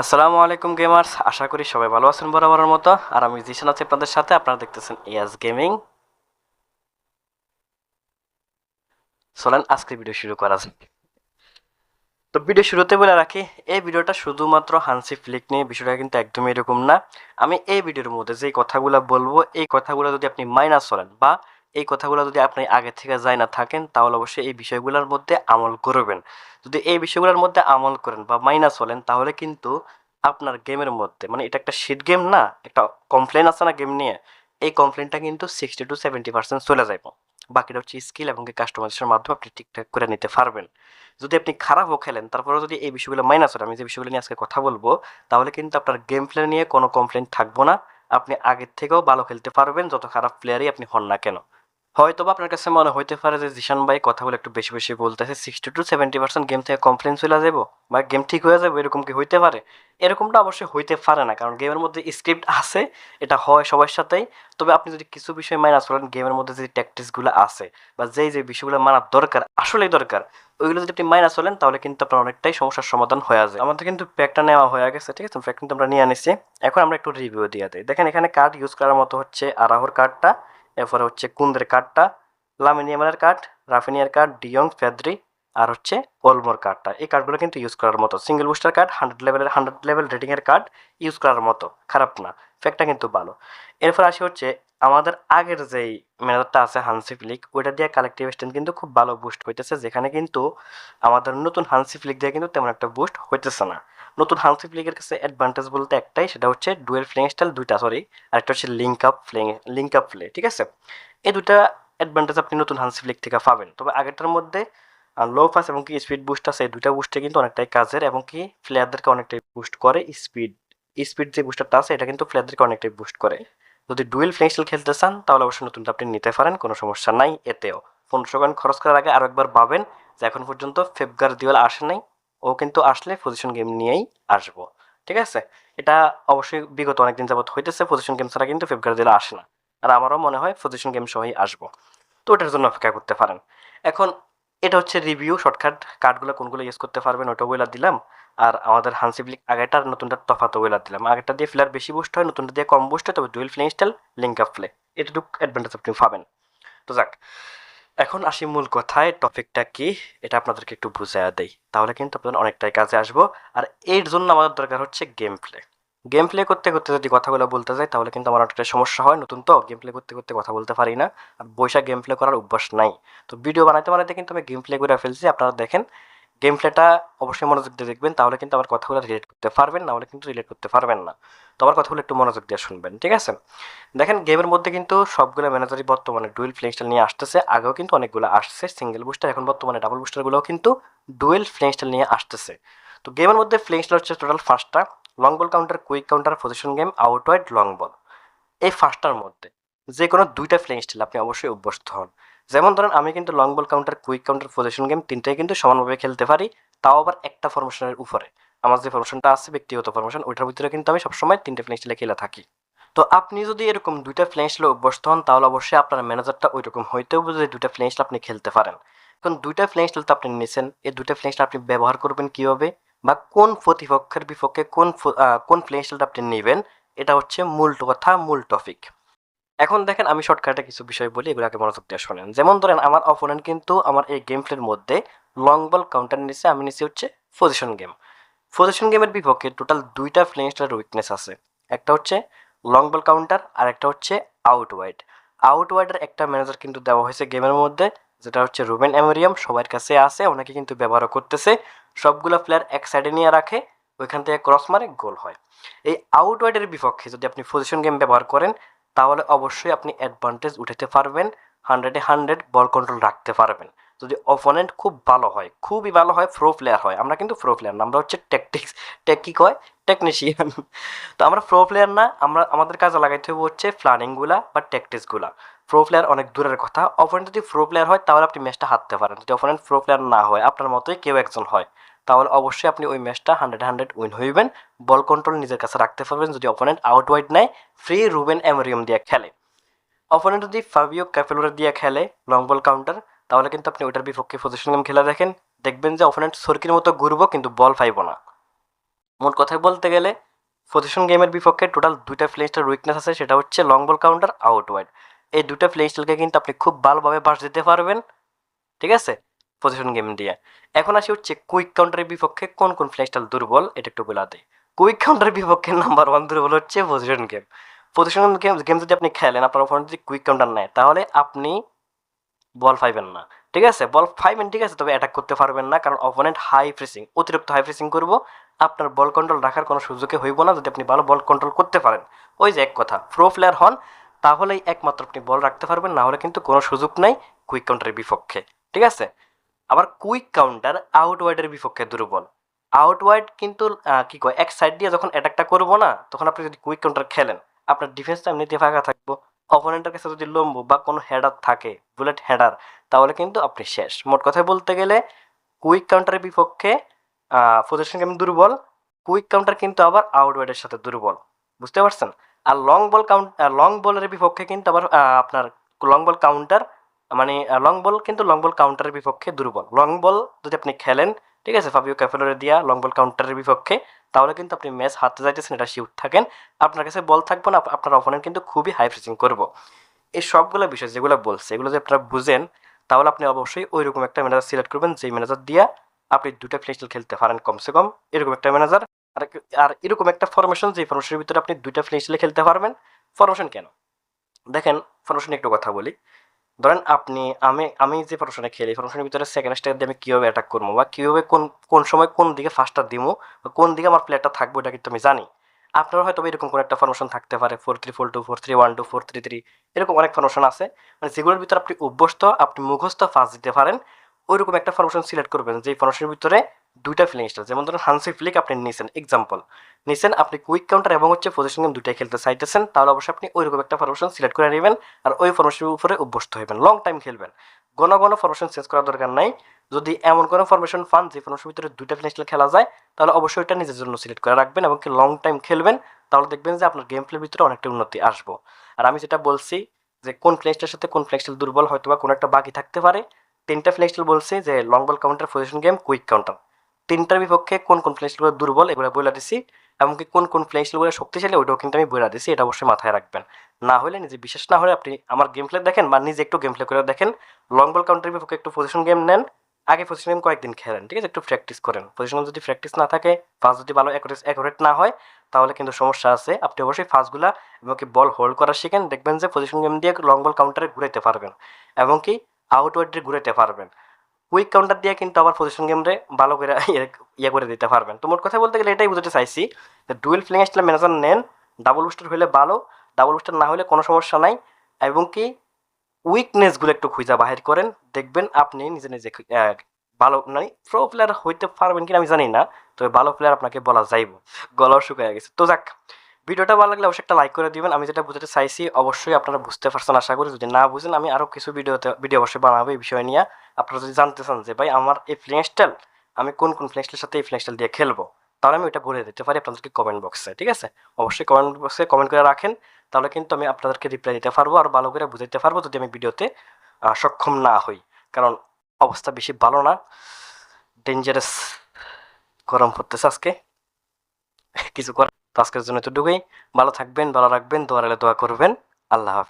আসসালামু আলাইকুম গেমার্স, আশা করি সবাই ভালো আছেন বরাবরের মতো। আর আমি জিশান আছি আপনাদের সাথে, আপনারা দেখতেছেন এয়াস গেমিং। চলেন আজকে ভিডিও শুরু করা যাক। তো ভিডিও শুরুতে বলে রাখি, এই ভিডিওটা শুধুমাত্র হানসি ফ্লিক নিয়ে, বিষয়টা কিন্তু একদমই এরকম না। আমি এই ভিডিওর মধ্যে যে কথাগুলো বলব, এই কথাগুলো যদি আপনি মাইনাস করেন বা এই কথাগুলো যদি আপনি আগে থেকে যাই না থাকেন, তাহলে অবশ্যই এই বিষয়গুলোর মধ্যে আমল করবেন। যদি এই বিষয়গুলোর মধ্যে আমল করেন বা মাইনাস হলেন তাহলে কিন্তু আপনার গেমের মধ্যে মানে এটা একটা শিট গেম না, একটা কমপ্লেন আছে না গেম নিয়ে, এই কমপ্লেনটা কিন্তু সিক্সটি টু সেভেন্টি পার্সেন্ট চলে যাবে বাকিটা হচ্ছে স্কিল এবং কাস্টমাইজেশনের মাধ্যমে আপনি ঠিকঠাক করে নিতে পারবেন। যদি আপনি খারাপও খেলেন তারপরে যদি এই বিষয়গুলো মাইনাস হয় আমি যে বিষয়গুলো নিয়ে আজকে কথা বলব, তাহলে কিন্তু আপনার গেম প্লে নিয়ে কোনো কমপ্লেন থাকব না। আপনি আগের থেকেও ভালো খেলতে পারবেন, যত খারাপ প্লেয়ারই আপনি হন না কেন। হয়তো আপনার কাছে মনে হইতে পারে যে জিশান ভাই কথাগুলো একটু বেশি বেশি বলতেছে sixty to seventy percent game থেকে কমপ্লেন চলে যাব বা গেম ঠিক হয়ে যাবে এরকম কি হইতে পারে? এরকমটা অবশ্যই হইতে পারে না, কারণ গেমের মধ্যে স্ক্রিপ্ট আছে, এটা হয় সবার সাথেই। তবে আপনি যদি কিছু বিষয় মাইনাস করেন গেমের মধ্যে যে ট্যাকটিক্সগুলো আছে, বা যেই যে বিষয়গুলো মানার দরকার, আসলেই দরকার, ওইগুলো যদি আপনি মাইনাস হলেন তাহলে কিন্তু আপনার অনেকটাই সমস্যার সমাধান হয়ে যায় আমাদের কিন্তু প্যাকটা নেওয়া হয়ে গেছে, ঠিক আছে? প্যাক কিন্তু আমরা নিয়ে আনিছি। এখন আমরা একটু রিভিউ দিয়ে দিই। দেখেন এখানে কার্ড ইউজ করার মতো হচ্ছে আরাহর কার্ডটা এরপরে হচ্ছে কুন্দের কাঠটা, লামিনিয়ামের কাঠ, রাফিনিয়ার কাঠ, ডিয়ং, ফেদ্রি, আর হচ্ছে ওলমোর কার্ডটা এই কার্ডগুলো কিন্তু ইউজ করার মতো। সিঙ্গেল বুস্টার কার্ড হান্ড্রেড লেভেলের হান্ড্রেড লেভেল রেটিংয়ের কার্ড ইউজ করার মতো। খারাপ না। ফ্যাক্টটা কিন্তু ভালো। এরপর আসি হচ্ছে আমাদের আগের যেই ম্যানেজারটা আছে হানসি ফ্লিক ওইটা দিয়ে কালেকটিভ স্ট্রেন্থ কিন্তু খুব ভালো বুস্ট হইতেছে, যেখানে কিন্তু আমাদের নতুন হানসি ফ্লিক দিয়ে কিন্তু তেমন একটা বুস্ট হইতেছে না। নতুন হানসি ফ্লিকের কাছে অ্যাডভান্টেজ বলতে একটাই, সেটা হচ্ছে ডুয়েল ফ্লেং স্টাইল দুইটা সরি আরেকটা হচ্ছে link up playing link up play ঠিক আছে? এই দুটা অ্যাডভান্টেজ আপনি নতুন হানসি ফ্লিক থেকে পাবেন। তবে আগেরটার মধ্যে লো ফাস এবং কি স্পিড বুস্ট আছে, এই দুইটা বুস্টে কিন্তু অনেকটাই কাজের এবং কি প্লেয়ারদেরকে অনেকটাই বুস্ট করে স্পিড স্পিড যে বুস্টারটা আছে, এটা কিন্তু প্লেয়ারদেরকে অনেকটাই বুস্ট করে। যদি ডুয়েল ফ্লেক্সিল খেলতে চান, তাহলে অবশ্যই নতুনটা আপনি নিতে পারেন, কোনো সমস্যা নাই এতেও। পনেরোশো কয়েন খরচ করার আগে আরও একবার ভাবেন যে এখন পর্যন্ত ফেবগার দিওয়াল আসে নাই ও কিন্তু আসলে পজিশন গেম নিয়েই আসব, ঠিক আছে? এটা অবশ্যই বিগত অনেকদিন যাবত হইতেছে পজিশন গেম ছাড়া কিন্তু ফেবগার দিলে আসে না। আর আমারও মনে হয় পজিশন গেম সহই আসব। তো ওটার জন্য অপেক্ষা করতে পারেন। এখন এটা হচ্ছে রিভিউ শর্টকাট কার্ডগুলো কোনগুলো ইউজ করতে পারবেন ওটা বইলা দিলাম। আর আমাদের হানসিবলিক আগেরটার নতুনটা তফাত বইলা দিলাম। আগেরটা দিয়ে ফ্লেয়ার বেশি বুস্ট হয়, নতুনটা দিয়ে কম বুস্ট হয়, তবে dual playing style link up play এটুকু অ্যাডভান্টেজ আপনি পাবেন। তো যাক এখন আসি মূল কথায় টপিকটা কি, এটা আপনাদেরকে একটু বুঝাইয়া দেই। তাহলে কিন্তু আপনাদের অনেকটাই কাজে আসব। আর এর জন্য আমাদের দরকার হচ্ছে গেম প্লে গেম প্লে করতে করতে যদি কথাগুলো বলতে যাই, তাহলে কিন্তু আমার অনেকটা সমস্যা হয়। নতুন তো গেম প্লে করতে করতে কথা বলতে পারি না। আর বৈশা গেম প্লে করার অভ্যাস নাই। তো ভিডিও বানাইতে বানাইতে কিন্তু আমি গেম প্লে করে ফেলছি। আপনারা দেখেন গেম প্লেটা অবশ্যই মনোযোগ দিয়ে দেখবেন। তাহলে কিন্তু আমার কথাগুলো রিলেট করতে পারবেন, না হলে কিন্তু রিলেট করতে পারবেন না। আমার কথাগুলো একটু মনোযোগ দিয়ে শুনবেন, ঠিক আছে? দেখেন গেমের মধ্যে কিন্তু সবগুলো ম্যানেজারই বর্তমানে ডুয়েল ফ্লেং স্টাইল নিয়ে আসতেছে। আগেও কিন্তু অনেকগুলো আসছে সিঙ্গেল বুস্টার এখন বর্তমানে ডাবল বুস্টারগুলোও কিন্তু ডুয়েল ফ্লেং স্টাইল নিয়ে আসতেছে। তো গেমের মধ্যে ফ্লেং স্টাইল হচ্ছে total ফার্স্টটা long ball counter quick counter possession game out wide long ball এই ফার্স্টটার মধ্যে যে কোনো দুইটা ফ্লেং স্টাইল আপনি অবশ্যই অভ্যস্ত হন। যেমন ধরেন, আমি কিন্তু long ball counter quick counter possession game তিনটাই কিন্তু সমানভাবে খেলতে পারি, তাও আবার একটা ফরমেশনের উপরে। আমার যে ফরমেশনটা আছে, ব্যক্তিগত ফরমেশন ওইটার ভিতরে কিন্তু আমি সবসময় তিনটে ফ্লেং স্টাইলে খেলে থাকি। তো আপনি যদি এরকম দুইটা ফ্লেং স্টাইলে অভ্যস্ত হন, তাহলে অবশ্যই আপনার ম্যানেজারটা ওই রকম হইতেও যে দুইটা ফ্লেং আপনি খেলতে পারেন। এখন দুইটা ফ্লেং স্টাইল তো আপনি নিয়েছেন এই দুইটা ফ্লেং আপনি ব্যবহার করবেন কীভাবে? বা কোন প্রতিপক্ষের বিপক্ষে কোন কোন স্টাইলটা আপনি নেবেন? এটা হচ্ছে মূল কথা, মূল টপিক এখন দেখেন, আমি শর্টকাটে কিছু বিষয় বলি এগুলোকে মনোযোগ দিয়ে শোনেন। যেমন ধরেন, আমার অপোনেন্ট কিন্তু আমার এই গেম প্লের মধ্যে লং বল কাউন্টার নিচ্ছে আমি নিচ্ছি হচ্ছে পজিশন গেম পজিশন গেমের বিপক্ষে টোটাল দুইটা প্লে স্টাইলের উইকনেস আছে। একটা হচ্ছে লং বল কাউন্টার আর একটা হচ্ছে আউট ওয়াইড আউট ওয়াইডের একটা ম্যানেজার কিন্তু দেওয়া হয়েছে গেমের মধ্যে, যেটা হচ্ছে রুবেন অ্যামোরিয়াম, সবার কাছে আছে অনেকে কিন্তু ব্যবহারও করতেছে। সবগুলো প্লেয়ার এক সাইডে নিয়ে রাখে, ওইখান থেকে ক্রস মারে গোল হয়। এই আউট ওয়াইডের বিপক্ষে যদি আপনি পজিশন গেম ব্যবহার করেন, তাহলে অবশ্যই আপনি অ্যাডভান্টেজ উঠাতে পারবেন হান্ড্রেডে হান্ড্রেড বল কন্ট্রোল রাখতে পারবেন। যদি অপোনেন্ট খুব ভালো হয়, খুবই ভালো হয় প্রো প্লেয়ার হয়, আমরা কিন্তু প্রো প্লেয়ার না, আমরা হচ্ছে টেকটিক্স টেক কয়? টেকনিশিয়ান তো আমরা প্রো প্লেয়ার না, আমরা, আমাদের কাজে লাগাইতে হবে হচ্ছে প্ল্যানিংগুলা বা ট্যাকটিক্সগুলা প্রো প্লেয়ার অনেক দূরের কথা অপোনেন্ট যদি প্রো প্লেয়ার হয়, তাহলে আপনি ম্যাচটা হারতে পারেন। যদি অপোনেন্ট প্রো প্লেয়ার না হয়, আপনার মতোই কেউ একজন হয়, তাহলে অবশ্যই আপনি ওই ম্যাচটা হান্ড্রেড হান্ড্রেড উইন হইবেন। বল কন্ট্রোল নিজের কাছে রাখতে পারবেন, যদি অপোনেন্ট আউট ওয়াইড নেয় ফ্রি রুবেন অ্যামোরিয়াম দিয়ে খেলে। অপোনেন্ট যদি ফাবিও ক্যাপেলোরা দিয়ে খেলে লং বল কাউন্টার তাহলে কিন্তু আপনি ওইটার বিপক্ষে পজিশন গেম খেলা দেখেন, দেখবেন যে অপোনেন্ট সরকির মতো ঘুরবো কিন্তু বল পাইব না। মোট কথায় বলতে গেলে পজিশন গেমের বিপক্ষে টোটাল দুইটা প্লে স্টাইল উইকনেস আছে, সেটা হচ্ছে long ball counter out wide এই দুটা প্লে স্টাইলকে কিন্তু আপনি খুব ভালোভাবে বাস দিতে পারবেন, ঠিক আছে? পজিশন গেম দিয়ে। এখন আসি হচ্ছে কুইক কাউন্টারের বিপক্ষে কোন কোন প্লে স্টাইল দুর্বল, এটা একটু বলে দেয় কুইক কাউন্টারের বিপক্ষে নাম্বার ওয়ান দুর্বল হচ্ছে possession game possession game game যদি আপনি খেলেন, আপনার ফোন যদি কুইক কাউন্টার নেয়, তাহলে আপনি বল পাইবেন না। ঠিক আছে? বল পাইবেন, ঠিক আছে? তবে অ্যাটাক করতে পারবেন না, কারণ অপোনেন্ট হাই ফ্রেসিং অতিরিক্ত হাই ফ্রেসিং করব। আপনার বল কন্ট্রোল রাখার কোনো সুযোগে হইব না যদি আপনি ভালো বল কন্ট্রোল করতে পারেন। ওই যে এক কথা প্রো প্লেয়ার হন, তাহলেই একমাত্র আপনি বল রাখতে পারবেন, না হলে কিন্তু কোনো সুযোগ নাই কুইক কাউন্টারের বিপক্ষে। ঠিক আছে? আবার কুইক কাউন্টার আউট ওয়াইডের বিপক্ষে দুর্বল। আউট ওয়াইড কিন্তু কি কয়, এক সাইড দিয়ে যখন অ্যাটাকটা করব না, তখন আপনি যদি কুইক কাউন্টার খেলেন, আপনার ডিফেন্সটা এমনিতে ফাঁকা থাকব। অপোনেন্টের কাছে যদি লম্বু বা কোনো হেডার থাকে বুলেট হেডার তাহলে কিন্তু আপনি শেষ। মোট কথায় বলতে গেলে কুইক কাউন্টারের বিপক্ষে পজিশন গেম দুর্বল কুইক কাউন্টার কিন্তু আবার আউট ওয়াইডের সাথে দুর্বল। বুঝতে পারছেন? আর লং বল কাউন্ট লং বলের বিপক্ষে কিন্তু আবার আপনার লং বল কাউন্টার মানে লং বল কিন্তু লং বল কাউন্টারের বিপক্ষে দুর্বল। লং বল যদি আপনি খেলেন ঠিক আছে? ফাবিও ক্যাফেলোরে দিয়া লং বল কাউন্টারের বিপক্ষে। তাহলে কিন্তু আপনি ম্যাচ হারতে যাইতেছেন এটা শিউট থাকেন। আপনার কাছে বল থাকবে না আপনার অপোনেন্ট কিন্তু খুবই হাই ফ্রেসিং করব। এই সবগুলো বিষয় যেগুলো বলছে, এগুলো যদি আপনারা বুঝেন, তাহলে আপনি অবশ্যই ওই রকম একটা ম্যানেজার সিলেক্ট করবেন, যেই ম্যানেজার দিয়া আপনি দুটা ফ্লেক্সিল খেলতে পারেন কমসে কম। এরকম একটা ম্যানেজার আর আর এরকম একটা ফরমেশন যে ফরমেশনের ভিতরে আপনি দুইটা ফ্লেক্সিলে খেলতে পারবেন। ফরমেশন কেন? দেখেন ফরমেশন একটু কথা বলি। ধরেন আপনি, আমি আমি যে ফরমেশনে খেলি ফরমেশনের ভিতরে সেকেন্ড স্টার দিয়ে আমি কীভাবে অ্যাটাক করব বা কীভাবে কোন কোন সময় কোন দিকে ফার্স্টটা দিব বা কোন দিকে আমার প্লেয়ারটা থাকবে, এটা কিন্তু আমি জানি। আপনার হয়তো এরকম কোনো একটা ফরমেশন থাকতে পারে four three four two four three one two four three three এরকম অনেক ফরমেশন আছে। মানে যেগুলোর ভিতরে আপনি অভ্যস্ত, আপনি মুখস্থ ফার্স্ট দিতে পারেন, ওইরকম একটা ফরমেশন সিলেক্ট করবেন যে ফরমেশনের ভিতরে দুইটা ফিলিং স্টাইল যেমন ধরুন হানসি ফ্লিক আপনি নিছেন এক্সাম্পল নিছেন, আপনি কুইক কাউন্টার এবং হচ্ছে পজিশন গেম দুইটাই খেলতে চাইতেছেন, তাহলে অবশ্যই আপনি ওইরকম একটা ফরমেশন সিলেক্ট করে নেবেন আর ওই ফরমেশনের উপরে অভ্যস্ত হবেন লং টাইম খেলবেন। ঘন ঘন ফরমেশন চেঞ্জ করার দরকার নাই। যদি এমন কোনো ফরমেশন পান যে ফরমেশনের ভিতরে দুইটা ফিলিং স্টাইল খেলা যায়, তাহলে অবশ্যই ওইটা নিজের জন্য সিলেক্ট করে রাখবেন এবং লং টাইম খেলবেন, তাহলে দেখবেন যে আপনার গেম প্লের ভিতরে অনেকটা উন্নতি আসব। আর আমি যেটা বলছি যে কোন ফ্লেক্সটার সাথে কোন ফ্লেক্সটাল দুর্বল হয়তো বা কোনো একটা বাকি থাকতে পারে, তিনটা ফ্লেক্সটাল বলছে যে long ball counter possession game quick counter তিনটার বিপক্ষে কোন কোন ফ্লেক্সগুলো দুর্বল এগুলো বলে দিছি, এমনকি কোন কোন ফ্লেক্সগুলো শক্তিশালী, ওইটাও কিন্তু আমি বলে দিছি, এটা অবশ্যই মাথায় রাখবেন। না হলে নিজে বিশেষ না হলে আপনি আমার গেম প্লে দেখেন বা নিজে একটু গেম প্লে করে দেখেন লং বল কাউন্টারের বিপক্ষে একটু পজিশন গেম নেন, আগে পজিশন গেম কয়েকদিন খেলেন, ঠিক আছে? একটু প্র্যাকটিস করেন। পজিশন যদি প্র্যাকটিস না থাকে ফার্স্ট যদি ভালো অ্যাকুরেট না হয়, তাহলে কিন্তু সমস্যা আছে। আপনি অবশ্যই ফাস্টগুলা এবং কি বল হোল্ড করা শিখেন, দেখবেন যে পজিশন গেম দিয়ে লং বল কাউন্টারে ঘুরাইতে পারবেন এবং কি আউটওয়ার্ডে ঘুরাইতে পারবেন। কুইক কাউন্টার দিয়ে কিন্তু আবার পজিশন গেমরে ভালো করে ইয়ে- ইয়ে করে দিতে পারবেন। তো মোট কথা বলতে গেলে এটাই বুঝতে চাইছি যে ডুয়েল ফ্লিং স্টাইল ম্যানেজার নেন ডাবল বুস্টার হলে ভালো ডাবল বুস্টার না হলে কোনো সমস্যা নাই। এবং কি উইকনেসগুলো একটু খুঁজা বাহির করেন, দেখবেন আপনি নিজে নিজে ভালো মানে প্রো প্লেয়ার হইতে পারবেন কিনা আমি জানি না, তবে ভালো প্লেয়ার আপনাকে বলা যাইব। গলাও শুকিয়ে গেছে। তো যাক ভিডিওটা ভালো লাগলে অবশ্যই একটা লাইক করে দিবেন। আমি যেটা বুঝতে চাইছি, অবশ্যই আপনারা বুঝতে পারছেন আশা করি। যদি না বুঝেন, আমি আরও কিছু ভিডিওতে ভিডিও অবশ্যই বানাবো এই বিষয় নিয়ে। আপনারা যদি জানতে চান যে, ভাই, আমার এই ফ্লিং স্টাইল আমি কোন কোন ফ্লিং স্টাইলের সাথে এই ফ্লিং স্টাইল দিয়ে খেলব? তাহলে আমি ওটা বলে দিতে পারি আপনাদেরকে কমেন্ট বক্সে ঠিক আছে? অবশ্যই কমেন্ট বক্সে কমেন্ট করে রাখেন। তাহলে কিন্তু আমি আপনাদেরকে রিপ্লাই দিতে পারব আর ভালো করে বুঝাইতে পারব যদি আমি ভিডিওতে সক্ষম না হই। কারণ অবস্থা বেশি ভালো না। ডেঞ্জারাস গরম পড়তেছে আজকে। কিছু করার তো আজকের জন্য এতটুকুই। ভালো থাকবেন ভালো রাখবেন দোয়ারালে দোয়া করবেন। আল্লাহ হাফিজ।